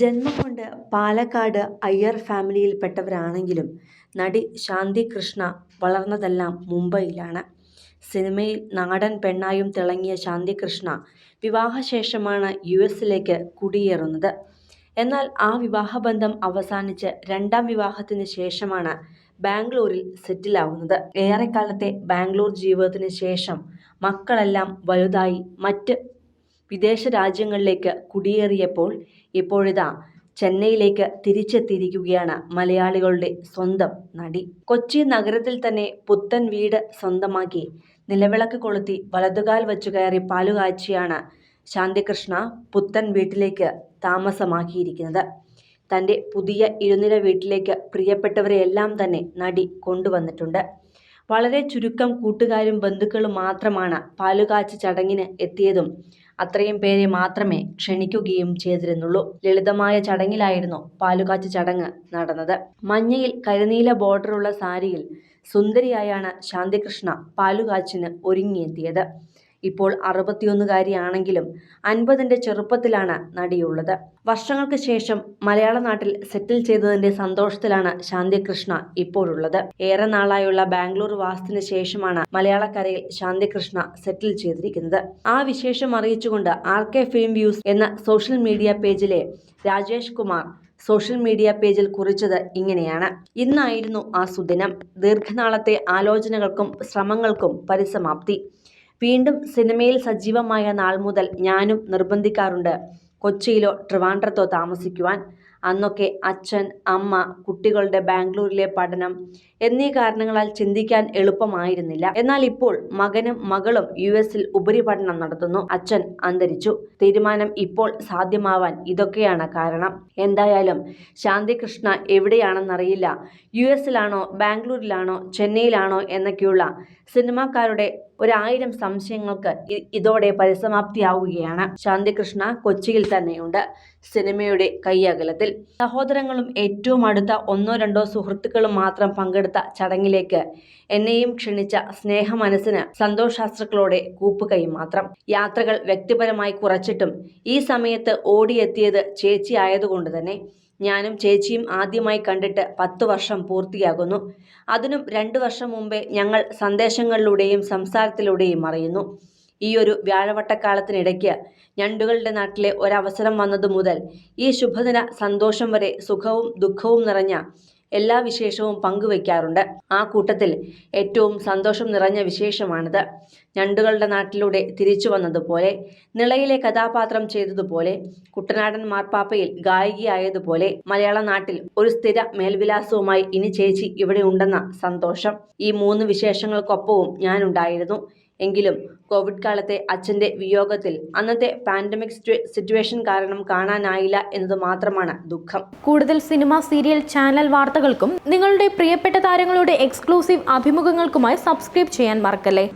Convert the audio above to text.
ജന്മം കൊണ്ട് പാലക്കാട് അയ്യർ ഫാമിലിയിൽപ്പെട്ടവരാണെങ്കിലും നടി ശാന്തി കൃഷ്ണ വളർന്നതെല്ലാം മുംബൈയിലാണ്. സിനിമയിൽ നാടൻ പെണ്ണായും തിളങ്ങിയ ശാന്തി കൃഷ്ണ വിവാഹശേഷമാണ് യു എസിലേക്ക് കുടിയേറുന്നത്. എന്നാൽ ആ വിവാഹബന്ധം അവസാനിച്ച് രണ്ടാം വിവാഹത്തിന് ശേഷമാണ് ബാംഗ്ലൂരിൽ സെറ്റിലാവുന്നത്. ഏറെക്കാലത്തെ ബാംഗ്ലൂർ ജീവിതത്തിന് ശേഷം മക്കളെല്ലാം വലുതായി മറ്റ് വിദേശ രാജ്യങ്ങളിലേക്ക് കുടിയേറിയപ്പോൾ ഇപ്പോഴിതാ ചെന്നൈയിലേക്ക് തിരിച്ചെത്തിയിരിക്കുകയാണ് മലയാളികളുടെ സ്വന്തം നടി. കൊച്ചി നഗരത്തിൽ തന്നെ പുത്തൻ വീട് സ്വന്തമാക്കി നിലവിളക്ക് കൊളുത്തി വലതുകാൽ വച്ചു കയറി പാലുകാഴ്ചയാണ് ശാന്തികൃഷ്ണ പുത്തൻ വീട്ടിലേക്ക് താമസമാക്കിയിരിക്കുന്നത്. തന്റെ പുതിയ ഇരുനില വീട്ടിലേക്ക് പ്രിയപ്പെട്ടവരെയെല്ലാം തന്നെ നടി കൊണ്ടുവന്നിട്ടുണ്ട്. വളരെ ചുരുക്കം കൂട്ടുകാരും ബന്ധുക്കളും മാത്രമാണ് പാലുകാച്ച് ചടങ്ങിന് എത്തിയതും അത്രയും പേരെ മാത്രമേ ക്ഷണിക്കുകയും ചെയ്തിരുന്നുള്ളൂ. ലളിതമായ ചടങ്ങിലായിരുന്നു പാലുകാച്ച് ചടങ്ങ് നടന്നത്. മഞ്ഞയിൽ കരിനീല ബോർഡറുള്ള സാരിയിൽ സുന്ദരിയായാണ് ശാന്തികൃഷ്ണ പാലുകാച്ചിന് ഒരുങ്ങിയെത്തിയത്. ഇപ്പോൾ അറുപത്തിയൊന്നുകാരിയാണെങ്കിലും അൻപതിന്റെ ചെറുപ്പത്തിലാണ് നടിയുള്ളത്. വർഷങ്ങൾക്ക് ശേഷം മലയാള നാട്ടിൽ സെറ്റിൽ ചെയ്തതിന്റെ സന്തോഷത്തിലാണ് ശാന്തികൃഷ്ണ ഇപ്പോഴുള്ളത്. ഏറെ നാളായുള്ള ബാംഗ്ലൂർ വാസത്തിന് ശേഷമാണ് മലയാളക്കരയിൽ ശാന്തികൃഷ്ണ സെറ്റിൽ ചെയ്തിരിക്കുന്നത്. ആ വിശേഷം അറിയിച്ചുകൊണ്ട് ആർ കെ ഫിലിം വ്യൂസ് എന്ന സോഷ്യൽ മീഡിയ പേജിലെ രാജേഷ് കുമാർ സോഷ്യൽ മീഡിയ പേജിൽ കുറിച്ചത് ഇങ്ങനെയാണ്. ഇന്നായിരുന്നു ആ സുദിനം. ദീർഘനാളത്തെ ആലോചനകൾക്കും ശ്രമങ്ങൾക്കും പരിസമാപ്തി. വീണ്ടും സിനിമയിൽ സജീവമായ നാൾ മുതൽ ഞാനും നിർബന്ധിക്കാറുണ്ട്. കൊച്ചിയിലോ ട്രിവാൻഡ്രത്തോ താമസിക്കുവാൻ അന്നൊക്കെ അച്ഛൻ അമ്മ കുട്ടികളുടെ ബാംഗ്ലൂരിലെ പഠനം എന്നീ കാരണങ്ങളാൽ ചിന്തിക്കാൻ എളുപ്പമായിരുന്നില്ല. എന്നാൽ ഇപ്പോൾ മകനും മകളും യു എസിൽ ഉപരിപഠനം നടത്തുന്നു. അച്ഛൻ അന്തരിച്ചു. തീരുമാനം ഇപ്പോൾ സാധ്യമാവാൻ ഇതൊക്കെയാണ് കാരണം. എന്തായാലും ശാന്തികൃഷ്ണ എവിടെയാണെന്നറിയില്ല. യു എസിലാണോ ബാംഗ്ലൂരിലാണോ ചെന്നൈയിലാണോ എന്നൊക്കെയുള്ള സിനിമാക്കാരുടെ ഒരായിരം സംശയങ്ങൾക്ക് ഇതോടെ പരിസമാപ്തിയാവുകയാണ്. ശാന്തികൃഷ്ണ കൊച്ചിയിൽ തന്നെയുണ്ട്. സിനിമയുടെ കയ്യകലത്തിൽ സഹോദരങ്ങളും ഏറ്റവും അടുത്ത ഒന്നോ രണ്ടോ സുഹൃത്തുക്കളും മാത്രം പങ്കെടുത്ത ചടങ്ങിലേക്ക് എന്നെയും ക്ഷണിച്ച സ്നേഹമനസ്സിന് സന്തോഷാസ്ത്രക്കളോടെ കൂപ്പുകൈ മാത്രം. യാത്രകൾ വ്യക്തിപരമായി കുറച്ചിട്ടും ഈ സമയത്ത് ഓടിയെത്തിയത് ചേച്ചി ആയതുകൊണ്ട് തന്നെ ഞാനും ചേച്ചിയും ആദ്യമായി കണ്ടിട്ട് പത്ത് വർഷം പൂർത്തിയാകുന്നു. അതിനും രണ്ടു വർഷം മുമ്പേ ഞങ്ങൾ സന്ദേശങ്ങളിലൂടെയും സംസാരത്തിലൂടെയും അറിയുന്നു. ഈ ഒരു വ്യാഴവട്ടക്കാലത്തിനിടയ്ക്ക് ഞണ്ടുകളുടെ നാട്ടിലെ ഒരവസരം വന്നതു മുതൽ ഈ ശുഭദിന സന്തോഷം വരെ സുഖവും ദുഃഖവും നിറഞ്ഞ എല്ലാ വിശേഷവും പങ്കുവയ്ക്കാറുണ്ട്. ആ കൂട്ടത്തിൽ ഏറ്റവും സന്തോഷം നിറഞ്ഞ വിശേഷമാണിത്. ഞണ്ടുകളുടെ നാട്ടിലൂടെ തിരിച്ചു വന്നതുപോലെ നിളയിലെ കഥാപാത്രം ചെയ്തതുപോലെ കുട്ടനാടൻ മാർപ്പാപ്പയിൽ ഗായികയായതുപോലെ മലയാള നാട്ടിൽ ഒരു സ്ഥിര മേൽവിലാസവുമായി ഇനി ചേച്ചി ഇവിടെ ഉണ്ടെന്ന സന്തോഷം. ഈ മൂന്ന് വിശേഷങ്ങൾക്കൊപ്പവും ഞാനുണ്ടായിരുന്നു. എങ്കിലും കോവിഡ് കാലത്തെ അച്ഛന്റെ വിയോഗത്തിൽ അന്നത്തെ പാൻഡമിക് സിറ്റുവേഷൻ കാരണം കാണാനായില്ല എന്നത് മാത്രമാണ് ദുഃഖം. കൂടുതൽ സിനിമ സീരിയൽ ചാനൽ വാർത്തകൾക്കും നിങ്ങളുടെ പ്രിയപ്പെട്ട താരങ്ങളുടെ എക്സ്ക്ലൂസീവ് അഭിമുഖങ്ങൾക്കുമായി സബ്സ്ക്രൈബ് ചെയ്യാൻ മറക്കല്ലേ?